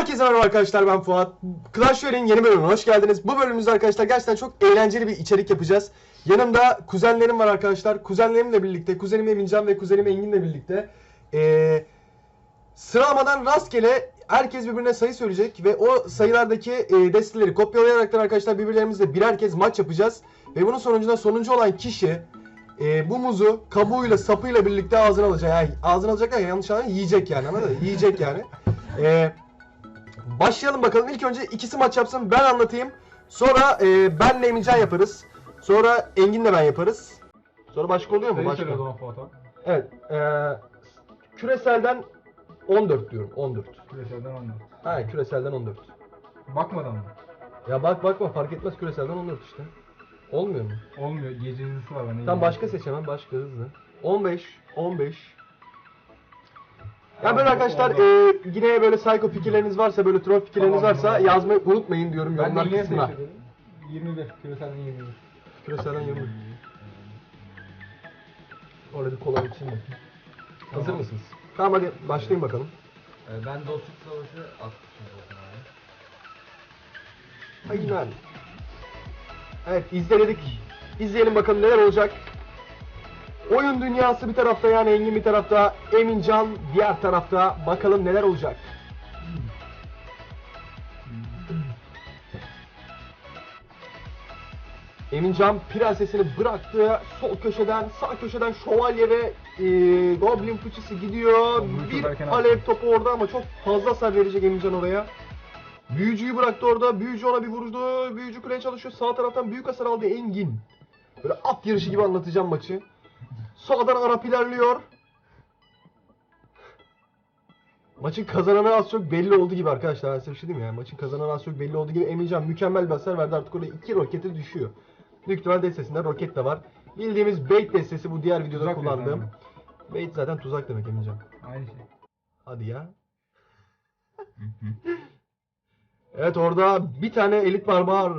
Herkese merhaba arkadaşlar ben Fuat. Clash Royale'in yeni bölümüne hoş geldiniz. Bu bölümümüzde arkadaşlar gerçekten çok eğlenceli bir içerik yapacağız. Yanımda kuzenlerim var arkadaşlar. Kuzenlerimle birlikte, kuzenim Emincan ve kuzenim Engin'le birlikte ee, sıralamadan rastgele herkes birbirine sayı söyleyecek ve o sayılardaki e, desteleri kopyalayarak arkadaşlar birbirlerimizle birer kez maç yapacağız. Ve bunun sonucunda sonuncu olan kişi e, bu muzu kabuğuyla sapıyla birlikte ağzına alacak. Yani ağzına alacak ya yanlış anlamayın yiyecek yani anladın mı? Yiyecek yani. E, başlayalım bakalım. İlk önce ikisi maç yapsın ben anlatayım. Sonra e, benle Emincan yaparız. Sonra Engin'le ben yaparız. Sonra başka oluyor mu? Başka. Evet. E, küreselden 14 diyorum. 14. Küreselden anlat. Ha küreselden 14. Bakmadan mı? Ya bak bakma fark etmez küreselden 14 işte. Olmuyor mu? Olmuyor. Gecenicisi var. Tam başka seçemem başka hızlı. 15, 15. Ya böyle arkadaşlar e, yine böyle psycho fikirleriniz varsa böyle troll fikirleriniz Tamam, varsa tamam. yazmayı unutmayın diyorum Ben de yorumlar yine kısmına. seçiyorum. 21. Küreselden 21. Küreselden 20. Orada bir kola için bakayım. Hazır mısınız? Tamam hadi başlayın bakalım. Ee, Ben dostluk savaşı atmışım zaten abi. Aynen. Evet izledik. İzleyelim bakalım neler olacak. Oyun dünyası bir tarafta yani Engin bir tarafta, Emincan diğer tarafta. Bakalım neler olacak. Emincan prensesini bıraktı. Sol köşeden, sağ köşeden şövalye ve e, goblin fıçısı gidiyor. Goblin Bir erken alev topu orada ama çok fazla hasar verecek Emincan oraya. Büyücüyü bıraktı orada. Büyücü ona bir vurdu. Büyücü kuleye çalışıyor. Sağ taraftan büyük hasar aldı Engin. Böyle at yarışı gibi anlatacağım maçı. Sağdan Arap ilerliyor. Maçın kazananı az çok belli oldu gibi arkadaşlar. Ben size bir şey diyeyim? Yani maçın kazananı az çok belli oldu gibi. Emircan mükemmel bir hasar verdi. Artık oraya iki roketi düşüyor. Büyük ihtimal destesinde roket de var. Bildiğimiz bait destesi bu diğer videoda Tuzak kullandığım. diyorsun Bait zaten tuzak demek Emircan. Aynı şey. Hadi ya. evet orada bir tane elit barbar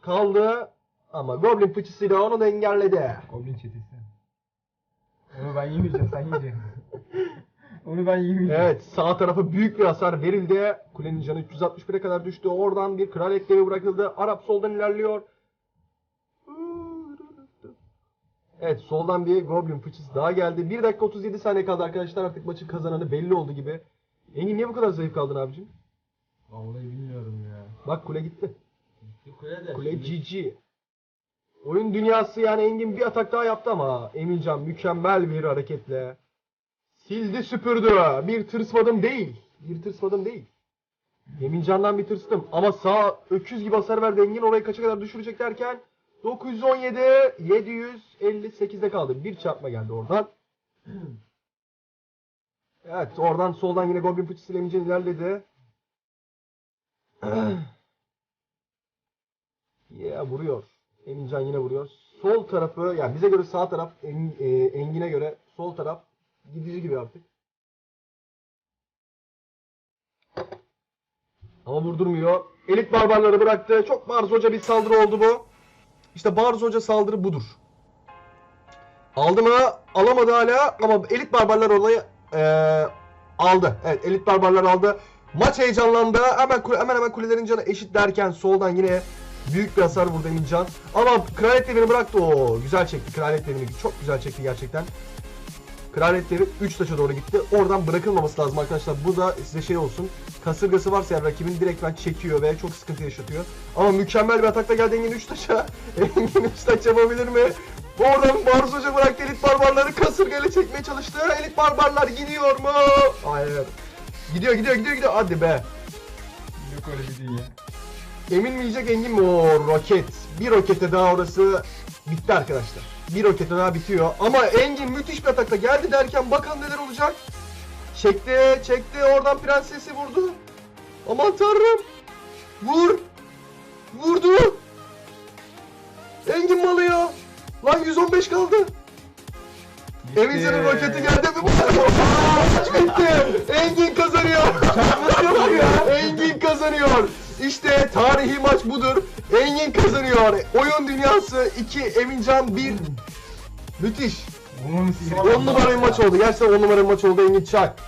kaldı. Ama Goblin fıçısıyla onu da engelledi. Goblin çetesi. Onu ben yemeyeceğim sen yiyeceksin. Onu ben yemeyeceğim. Evet sağ tarafa büyük bir hasar verildi. Kulenin canı 361'e kadar düştü. Oradan bir kral eklevi bırakıldı. Arap soldan ilerliyor. Evet soldan bir Goblin fıçısı daha geldi. 1 dakika 37 saniye kaldı arkadaşlar. Artık maçın kazananı belli oldu gibi. Engin niye bu kadar zayıf kaldın abicim? Vallahi bilmiyorum ya. Bak kule gitti. Şu kule de. Kule şimdi- GG. Oyun dünyası yani Engin bir atak daha yaptı ama Emincan mükemmel bir hareketle sildi süpürdü. Bir tırsmadım değil. Bir tırsmadım değil. Emincan'dan bir tırstım ama sağ öküz gibi hasar verdi Engin orayı kaça kadar düşürecek derken 917 758'de kaldı. Bir çarpma geldi oradan. Evet oradan soldan yine Goblin fıçısıyla Emincan ilerledi. Ya vuruyor. Emincan yine vuruyor. Sol tarafı yani bize göre sağ taraf En- e, Engin'e göre sol taraf gidici gibi artık. Ama vurdurmuyor. Elit barbarları bıraktı. Çok Barz Hoca bir saldırı oldu bu. İşte Barz Hoca saldırı budur. Aldı mı? Alamadı hala ama elit barbarlar olayı eee, aldı. Evet elit barbarlar aldı. Maç heyecanlandı. Hemen hemen hemen kulelerin canı eşit derken soldan yine büyük bir hasar vurdu Emincan. Ama kraliyet devrini bıraktı. Oo güzel çekti. Kraliyet devrini çok güzel çekti gerçekten. Kraliyet devi 3 taşa doğru gitti. Oradan bırakılmaması lazım arkadaşlar. Bu da size şey olsun. Kasırgası varsa eğer rakibin direktmen çekiyor ve çok sıkıntı yaşatıyor. Ama mükemmel bir atakla geldi Engin 3 taşa. Engin 3 taş yapabilir mi? Oradan Hoca bıraktı elit barbarları kasırgayla çekmeye çalıştı. Elit barbarlar gidiyor mu? Hayır. Gidiyor gidiyor gidiyor gidiyor. Hadi be. Yok öyle bir dünya. Emin mi yiyecek Engin mi? O roket. Bir rokete daha orası bitti arkadaşlar. Bir rokete daha bitiyor. Ama Engin müthiş bir atakta geldi derken bakalım neler olacak. Çekti, çekti. Oradan prensesi vurdu. Aman tanrım. Vur. Vurdu. Engin mi alıyor? Lan 115 kaldı. Emincan'ın roketi geldi mi? Bitti. Engin kazanıyor. Engin kazanıyor. İşte tarihi maç budur. Engin kazanıyor. Oyun dünyası 2, Emincan 1. Müthiş. Bunun sihri. 10 numara bir maç oldu. Gerçekten 10 numara bir maç oldu Engin Çak.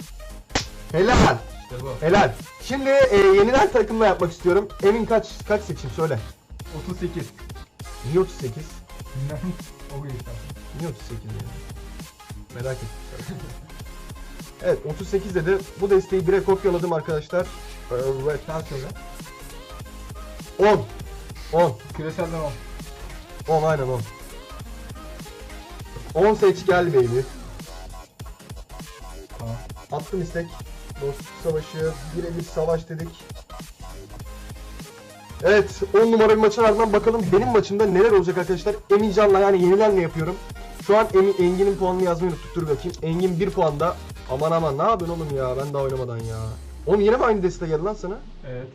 Helal. İşte bu. Helal. Şimdi e, yeniden takımla yapmak istiyorum. Emin kaç kaç seçeyim söyle. 38. Niye 38? o gün işte. Niye 38 yani? Merak ettim. evet 38 dedi. Bu desteği bire kopyaladım arkadaşlar. Evet. Sen söyle. 10. 10. Küreselden 10. 10 aynen 10. 10 seç gel baby. Tamam. Attım istek. Dostluk savaşı, birebir savaş dedik. Evet, 10 numara bir maçın ardından bakalım benim maçımda neler olacak arkadaşlar. Emincan'la yani yenilenle yapıyorum. Şu an Emin, Engin'in puanını yazmayı unuttuk. Dur bakayım. Engin 1 puanda. Aman aman ne yapıyorsun oğlum ya? Ben daha oynamadan ya. Oğlum yine mi aynı deste geldi lan sana? Evet.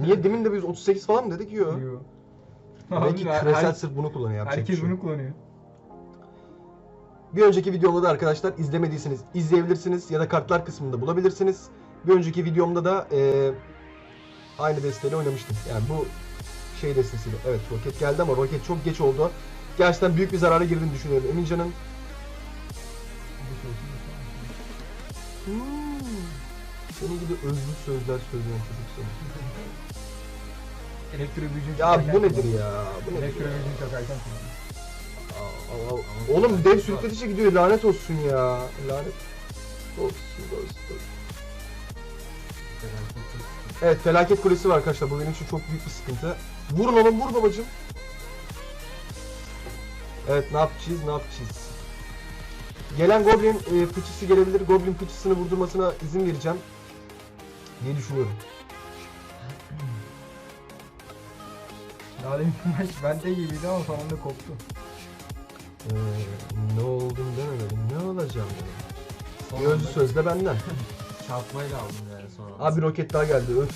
Niye demin de biz 38 falan mı dedik? Yok. Yo. Belki Abi, küresel her- sırf bunu kullanıyor. yapacak bir Herkes şey yok. bunu kullanıyor. Bir önceki videomda da arkadaşlar izlemediyseniz izleyebilirsiniz ya da kartlar kısmında bulabilirsiniz. Bir önceki videomda da eee, aynı desteyle oynamıştım. Yani bu şey destesiyle. Evet roket geldi ama roket çok geç oldu. Gerçekten büyük bir zarara girdiğini düşünüyorum Emincan'ın. Hmm. Senin gibi özlü sözler söyleyen çocuk seni. Elektro gücün Ya bu nedir ya? Bu nedir ya? çok erken aa. Oğlum dev sürükletici gidiyor lanet olsun ya. Lanet olsun dostum. Evet felaket kulesi var arkadaşlar. Bu benim için çok büyük bir sıkıntı. Vurun oğlum vur babacım. Evet ne yapacağız ne yapacağız. Gelen goblin e, fıçısı gelebilir. Goblin fıçısını vurdurmasına izin vereceğim. Diye düşünüyorum. Daha demin maç bende gibiydi ama sonunda koptu. Ee, ne oldum dememedim. Ne olacağım dedim. Bir özlü anda söz de benden. Çarpmayla aldım yani sonra. Abi roket daha geldi. Öf.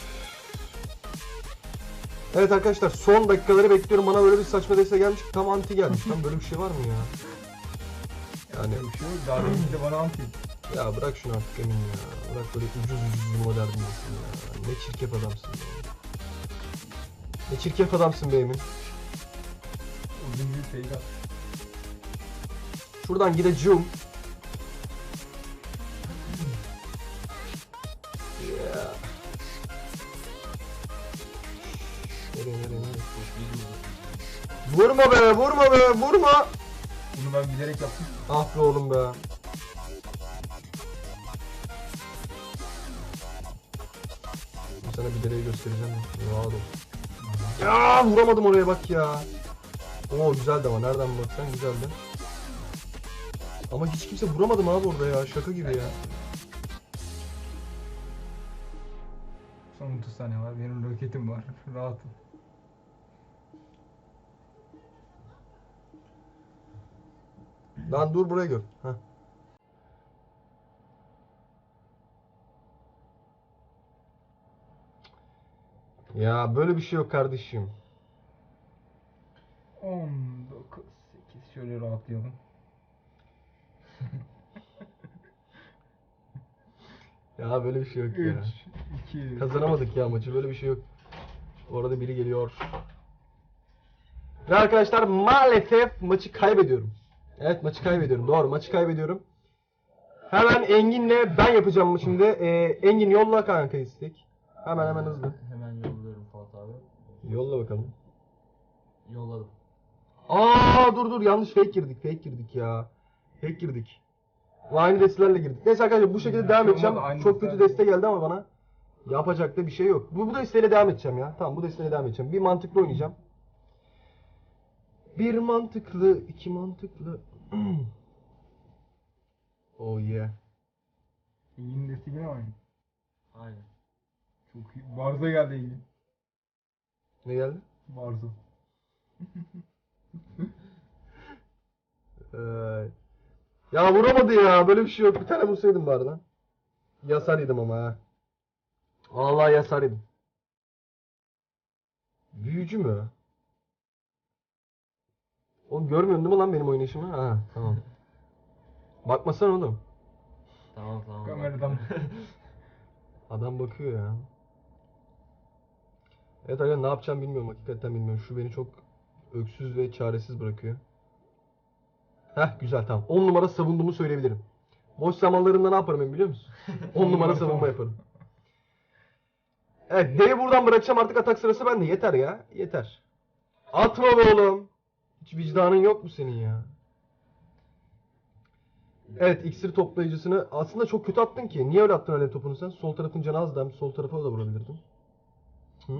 Evet arkadaşlar son dakikaları bekliyorum. Bana böyle bir saçma deste gelmiş. ki Tam anti gelmiş. Lan böyle bir şey var mı ya? Yani bir şey yok. Daha demin de bana anti. Ya bırak şunu artık Emin ya. Bırak böyle ucuz ucuz modern diyorsun ya. Ne çirkef adamsın ya. Ne çirkef adamsın be Emin. Uzun bir. Şuradan gideceğim. Yeah. Nereye nereye nereye? Vurma be vurma be vurma. Bunu ben bilerek yaptım. Ah be oğlum be. Sana bir dereyi göstereceğim. Rahat ol. Ya vuramadım oraya bak ya. Oo güzeldi ama nereden baksan güzeldi. Ama hiç kimse vuramadım abi orada ya. Şaka gibi ya. Son 30 saniye var. Benim roketim var. Rahatım. Lan dur buraya gör. Heh. Ya böyle bir şey yok kardeşim. 19, 8. Şöyle rahatlayalım. Ya böyle bir şey yok 3, ya. 2, Kazanamadık ya maçı böyle bir şey yok. Orada biri geliyor. Ve arkadaşlar maalesef maçı kaybediyorum. Evet maçı kaybediyorum. Doğru maçı kaybediyorum. Hemen Engin'le ben yapacağım şimdi? Ee, Engin yolla kanka istek. Hemen hemen hızlı. Hemen abi. Yolla bakalım. Yolladım. Aa dur dur yanlış fake girdik. Fake girdik ya. Fake girdik. Aynı destelerle girdik. Neyse arkadaşlar bu şekilde Ya, devam edeceğim. Çok kötü deste geldi ama bana. Yapacak da bir şey yok. Bu, bu desteyle devam edeceğim ya. Tamam bu desteyle devam edeceğim. Bir mantıklı oynayacağım. Bir mantıklı, iki mantıklı. oh yeah. İlginin desteği yine aynı. Aynen. Çok iyi. Barzo geldi ilgin. Ne geldi? Barzo. Ee, ya vuramadı ya. Böyle bir şey yok. Bir tane vursaydım bari lan. Yasar yedim ama ha. Vallahi yasar yedim. Büyücü mü? Oğlum görmüyorsun değil mi lan benim oynayışımı? Ha tamam. Bakmasana oğlum. Tamam tamam. Kameradan. Adam bakıyor ya. Evet arkadaşlar ne yapacağım bilmiyorum. Hakikaten bilmiyorum. Şu beni çok öksüz ve çaresiz bırakıyor. Heh güzel tamam. 10 numara savunduğumu söyleyebilirim. Boş zamanlarımda ne yaparım ben biliyor musun? 10 numara savunma yaparım. Evet D'yi buradan bırakacağım artık atak sırası bende. Yeter ya. Yeter. Atma be oğlum. Hiç vicdanın yok mu senin ya? Evet iksir toplayıcısını aslında çok kötü attın ki. Niye öyle attın alev topunu sen? Sol tarafın canı az da sol tarafa da vurabilirdin. Hı?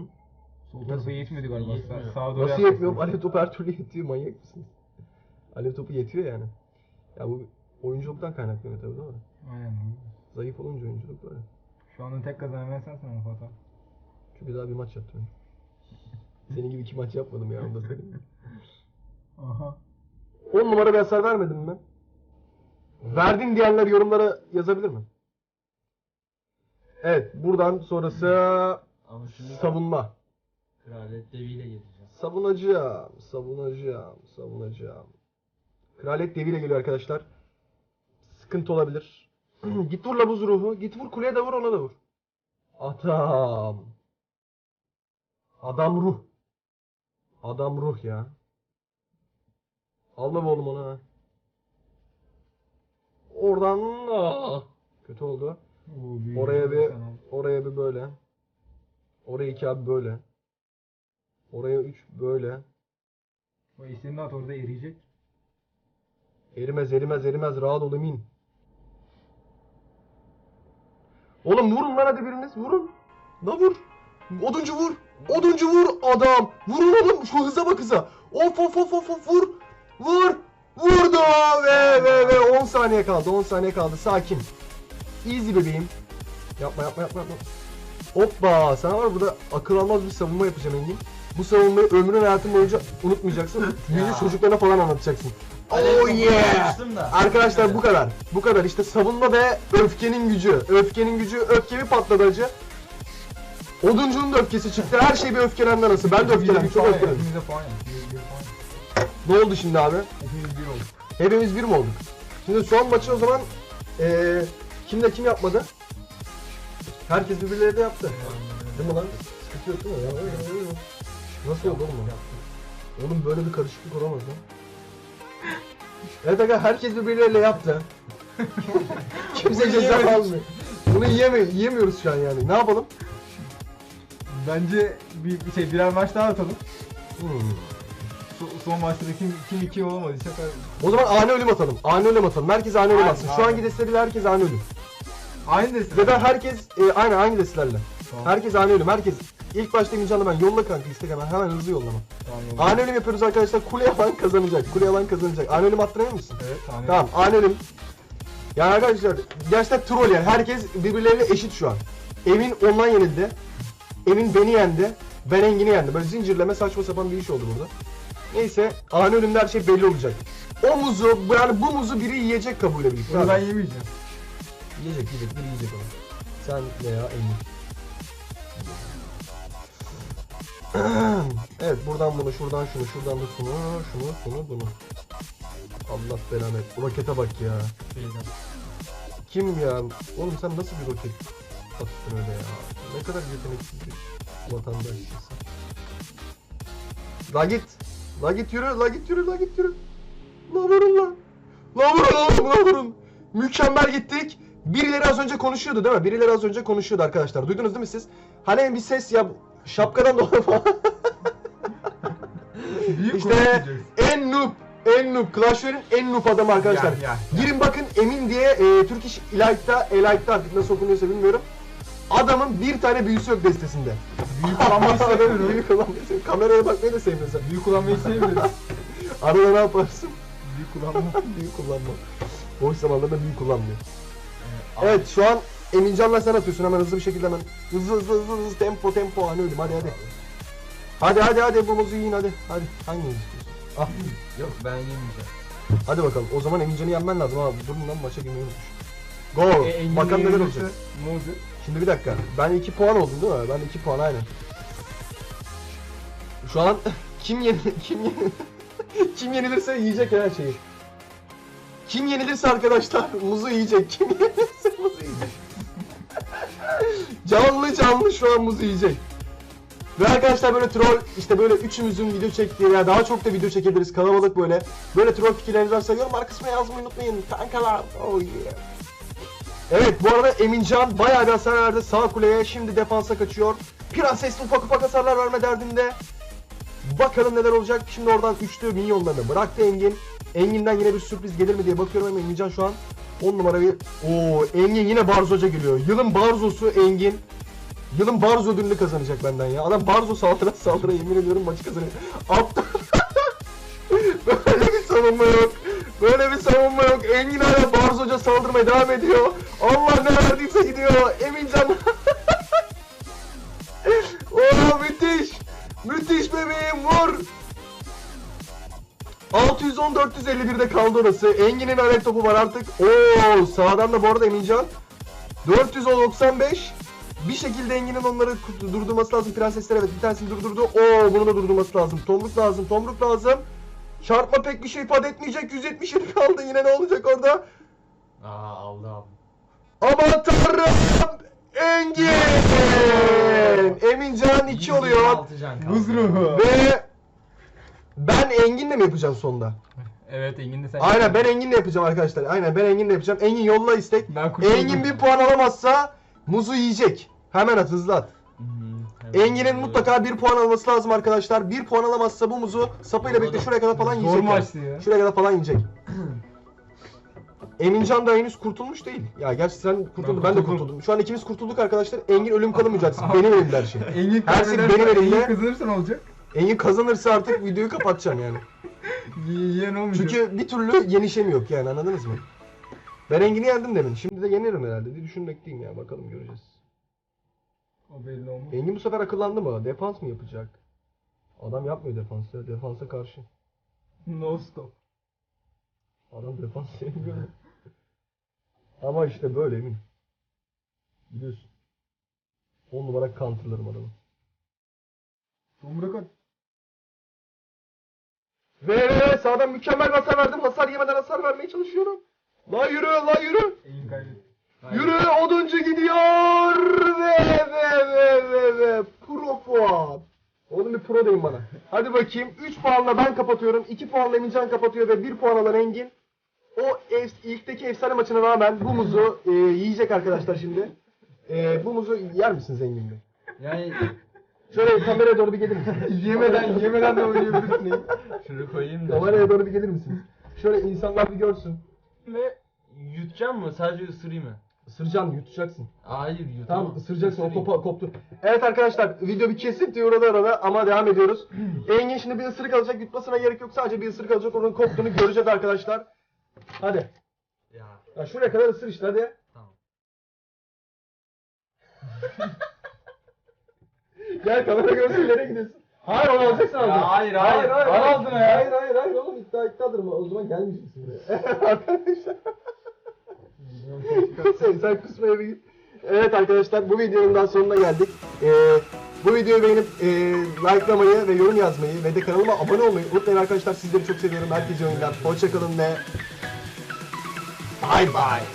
Sol tarafa yetmedi galiba. Yetmiyor. Sağ, sağa doğru Nasıl yetmiyor? Alev topu her türlü yetiyor. Manyak mısınız? Alev topu yetiyor yani. Ya bu oyunculuktan kaynaklanıyor tabii değil mi? Aynen. Zayıf olunca oyunculuk böyle. Şu anda tek kazanamayan sensin ama Fatih. Çünkü daha bir maç yaptım. Senin gibi iki maç yapmadım ya onu da söyleyeyim. Aha. 10 numara bir hasar vermedim mi? Verdin diyenler yorumlara yazabilir mi? Evet buradan sonrası Ama şimdi savunma. Kraliyet deviyle geleceğim. Savunacağım, savunacağım, savunacağım. Kraliyet deviyle geliyor arkadaşlar. Sıkıntı olabilir. git vur la buz ruhu. Git vur kuleye de vur ona da vur. Adam. Adam ruh. Adam ruh ya. Alma be oğlum onu ha. Oradan ah. Kötü oldu. Oraya bir oraya bir böyle. Oraya iki abi böyle. Oraya üç böyle. O istediğin at orada eriyecek. Erimez erimez erimez rahat ol emin. Oğlum vurun lan hadi biriniz vurun. La vur. Oduncu vur. Oduncu vur adam. Vurun oğlum şu hıza bak hıza. Of of of of of vur. Vur. Vurdu ve ve ve 10 saniye kaldı 10 saniye kaldı sakin. Easy bebeğim. Yapma yapma yapma yapma. Hoppa sana var burada akıl almaz bir savunma yapacağım Engin. Bu savunmayı ömrün hayatın boyunca unutmayacaksın. Büyüyünce çocuklarına falan anlatacaksın. Oh yeah! Arkadaşlar bu kadar. Bu kadar. İşte savunma ve öfkenin gücü. Öfkenin gücü. Öfkemi patladı acı. Oduncunun da öfkesi çıktı. Her şey bir öfkelendi arası. Ben de öfkelendim. Çok öfkelendim. Ne oldu şimdi abi? Hepimiz bir olduk. Hepimiz bir mi olduk? Şimdi son maçı o zaman eee kimle kim yapmadı? Herkes birbirleri de yaptı. Değil mi lan? Sıkıntı yok değil mi? Nasıl oldu oğlum? Oğlum böyle bir karışıklık olamaz lan. Evet aga herkes birbirleriyle yaptı. Kimse ceza almıyor. Bunu yiyeme yiyemiyoruz şu an yani. Ne yapalım? Bence bir, bir şey birer maç daha atalım. Hmm. So- son maçta da kim, kim iki olamadıysa. O zaman ani ölüm atalım. Ani ölüm atalım. Herkes ani ölüm Aynen, atsın. Şu aynen. anki desteğiyle herkes ani ölüm. Aynı desin. Ya da herkes e, aynı aynı destelerle. Tamam. Herkes ani ölüm. Herkes ilk başta imkanı ben yolla kanka istek hemen hemen hızlı yollama. Tamam, oldu. Ani ölüm yapıyoruz arkadaşlar. Kule alan kazanacak. Kule alan kazanacak. Ani ölüm attırıyor musun? Evet tamam. Tamam ani ölüm. Yani arkadaşlar gerçekten troll yani. Herkes birbirleriyle eşit şu an. Emin ondan yenildi. Emin beni yendi. Ben Engin'i yendim. Böyle zincirleme saçma sapan bir iş oldu burada. Neyse ani ölümde her şey belli olacak. O muzu yani bu muzu biri yiyecek kabuğuyla birlikte. Ben yemeyeceğim. Yiyecek yiyecek biri yiyecek onu. Sen veya Emin. evet buradan bunu şuradan şunu şuradan da şunu şunu şunu bunu. Allah belanı. Bu rokete bak ya. Kim ya? Oğlum sen nasıl bir roket attın öyle ya? Ne kadar yeteneksiz bir vatandaşsın. La git. La git yürü, la git yürü, la git yürü. La vurun la. La vurun oğlum, la vurun. Mükemmel gittik. Birileri az önce konuşuyordu değil mi? Birileri az önce konuşuyordu arkadaşlar. Duydunuz değil mi siz? Hani bir ses ya şapkadan dolayı falan. İşte en noob, en noob. Clash Royale'in en noob adamı arkadaşlar. Ya, ya, Girin bakın Emin diye e, Türk İş Elight'ta, Elight'ta artık nasıl okunuyorsa bilmiyorum. Adamın bir tane büyüsü yok destesinde. Büyük kullanmayı sevmiyorum. Büyük kullanmayı seviyorum. Kameraya bakmayı da sevmiyorsun. Büyük kullanmayı sevmiyorum. Arada ne yaparsın? Büyük kullanma. büyük kullanma. Boş zamanlarda büyük kullanmıyor. Ee, Evet şu an Emincan'la sen atıyorsun hemen hızlı bir şekilde hemen. Hızlı hızlı hızlı hızlı tempo tempo hani ölüm hadi hadi. Hadi hadi hadi bu muzu yiyin hadi. Hadi hanginiz istiyorsun? Ah Yok ben yemeyeceğim. hadi bakalım o zaman Emincan'ı yenmen lazım abi. Durun lan maça girmeyi unutmuş. Go. E, Bakalım neler olacak. Muzu. Şimdi bir dakika. Ben 2 puan oldum değil mi? Ben 2 puan aynen. Şu an kim yeni kim yeni kim yenilirse yiyecek her şeyi. Kim yenilirse arkadaşlar muzu yiyecek. Kim yenilirse muzu yiyecek. Canlı canlı şu an muzu yiyecek. Ve arkadaşlar böyle troll işte böyle üçümüzün video çektiği ya daha çok da video çekebiliriz kalabalık böyle. Böyle troll fikirleriniz varsa yorum kısmına yazmayı unutmayın. Kankalar. Oh yeah. Evet bu arada Emincan bayağı bir hasar verdi sağ kuleye şimdi defansa kaçıyor. Prenses ufak ufak hasarlar verme derdinde. Bakalım neler olacak. Şimdi oradan üçlü minyonlarını bıraktı Engin. Engin'den yine bir sürpriz gelir mi diye bakıyorum ama Engincan şu an 10 numara bir... Oo Engin yine Barzo'ca geliyor. Yılın Barzo'su Engin. Yılın Barzo ödülünü kazanacak benden ya. Adam Barzo saldıra saldıra yemin ediyorum maçı kazanıyor. Aptal. Böyle bir savunma yok. Böyle bir savunma yok. Engin hala Barzo'ca saldırmaya devam ediyor. Allah ne verdiyse gidiyor. Emincan. Oo müthiş. Müthiş bebeğim vur. 610 451'de kaldı orası. Engin'in alev topu var artık. Oo sağdan da bu arada Emincan. 495 bir şekilde Engin'in onları durdurması lazım. Prensesler evet bir tanesini durdurdu. Oo bunu da durdurması lazım. Tomruk lazım. Tomruk lazım. Çarpma pek bir şey ifade etmeyecek. 177 kaldı. Yine ne olacak orada? Aa abi. Aman tanrım! Engin! Emincan 2 oluyor. 126 can kaldı. Buz ruhu. Ve ben Engin'le mi yapacağım sonda? Evet Engin de sen. Aynen ben Engin'le yapacağım arkadaşlar. Aynen ben Engin'le yapacağım. Engin yolla istek. Ben kurtuldum. Engin bir puan alamazsa muzu yiyecek. Hemen at hızlı at. Engin'in mutlaka bir puan alması lazım arkadaşlar. Bir puan alamazsa bu muzu sapıyla birlikte şuraya kadar falan Zor yiyecek. yani. maçtı ya. Şuraya kadar falan yiyecek. Emincan da henüz kurtulmuş değil. Ya gerçi sen kurtuldun, ben, de kurtuldum. kurtuldum. Şu an ikimiz kurtulduk arkadaşlar. Engin ölüm kalım mücadelesi. Benim elimde her şey. Engin Her şey kaybederse- benim elimde. Engin kazanırsa ne olacak? Engin kazanırsa artık videoyu kapatacağım yani. Yiyen olmayacak. Çünkü bir türlü yenişemi yok yani anladınız mı? Ben Engin'i yendim demin. Şimdi de yenirim herhalde diye düşünmekteyim ya. Bakalım göreceğiz. O belli olmaz. Engin bu sefer akıllandı mı? Defans mı yapacak? Adam yapmıyor defans ya. Defansa karşı. No stop. Adam defans sevmiyor. Ama işte böyle emin. Biliyorsun. 10 numara counterlarım adamı. Tomruk at. Ve sağdan mükemmel hasar verdim. Hasar yemeden hasar vermeye çalışıyorum. La yürü la yürü. Yürü oduncu gidiyor ve ve ve ve ve pro puan. Oğlum bir pro deyin bana. Hadi bakayım 3 puanla ben kapatıyorum. 2 puanla Emincan kapatıyor ve 1 puan alan Engin. O ev, ilkteki efsane maçına rağmen bu muzu e, yiyecek arkadaşlar şimdi. E, bu muzu yer misiniz Engin Bey? Yani Şöyle kameraya doğru bir gelir misiniz? Yemeden yemeden de oynayabilirsin. şunu koyayım da. kameraya doğru bir gelir misiniz? Şöyle insanlar bir görsün. Ve yutacağım mı? Sadece ısırayım mı? Isıracaksın, yutacaksın. Hayır yutamam. Tamam ısıracaksın o kopa, koptu. Evet arkadaşlar video bir kesinti uğradı arada ama devam ediyoruz. Engin şimdi bir ısırık alacak yutmasına gerek yok sadece bir ısırık alacak onun koptuğunu göreceğiz arkadaşlar. Hadi. Ya Ya şuraya kadar ısır işte hadi. tamam. Gel kamera görsün nereye gidiyorsun? Hayır onu alacaksın Ya alacaksın. hayır, hayır. hayır, hayır. ağzına ya. Hayır hayır hayır oğlum iddia iddiadır mı? O zaman gelmeyeceksin buraya. arkadaşlar. sen, sen kusmaya bir git. Evet arkadaşlar bu videonun daha sonuna geldik. Ee, bu videoyu beğenip e, likelamayı ve yorum yazmayı ve de kanalıma abone olmayı unutmayın arkadaşlar. Sizleri çok seviyorum. Herkese iyi. Hoşçakalın ve bye bye.